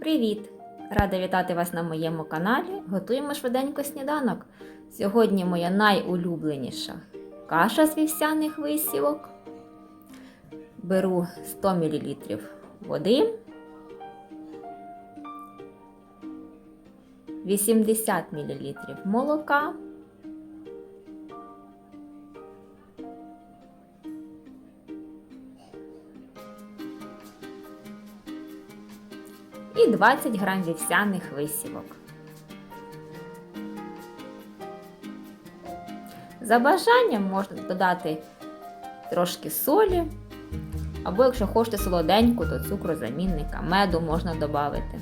Привіт! Рада вітати вас на моєму каналі. Готуємо швиденько сніданок. Сьогодні моя найулюбленіша каша з вівсяних висівок. Беру 100 мл води, 80 мл молока. І 20 грам вівсяних висівок. За бажанням можна додати трошки солі, або якщо хочете солоденьку, то цукрозамінника, меду можна додати.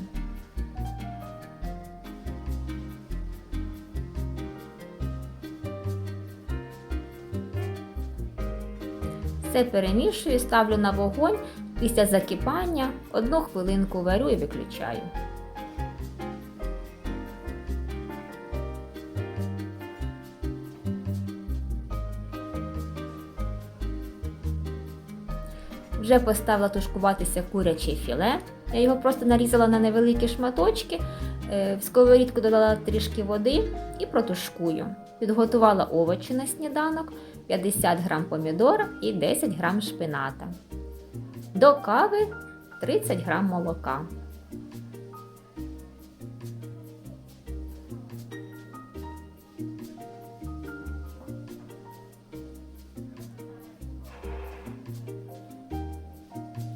Все перемішую, ставлю на вогонь Після закипання одну хвилинку варю і виключаю. Вже поставила тушкуватися куряче філе. Я його просто нарізала на невеликі шматочки, е, в сковорідку додала трішки води і протушкую. Підготувала овочі на сніданок, 50 г помідора і 10 г шпината. До кави 30 грам молока.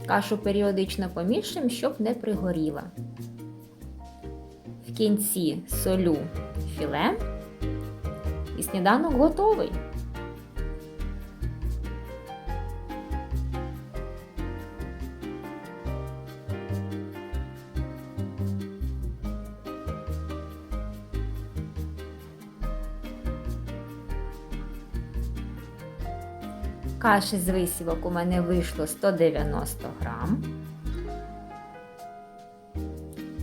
Кашу періодично помішуємо, щоб не пригоріла. В кінці солю філе і сніданок готовий. Каші з висівок у мене вийшло 190 грам.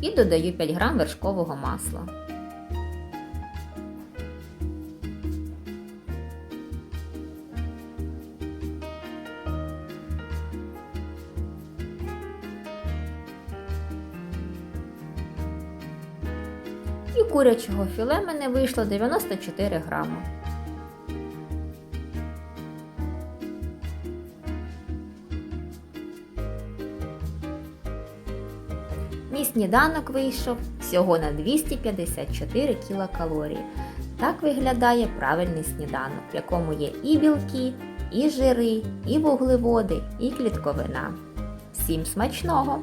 І додаю 5 грам вершкового масла. І курячого філе мене вийшло 94 грами. Мій сніданок вийшов всього на 254 кілокалорії. Так виглядає правильний сніданок, в якому є і білки, і жири, і вуглеводи, і клітковина. Всім смачного!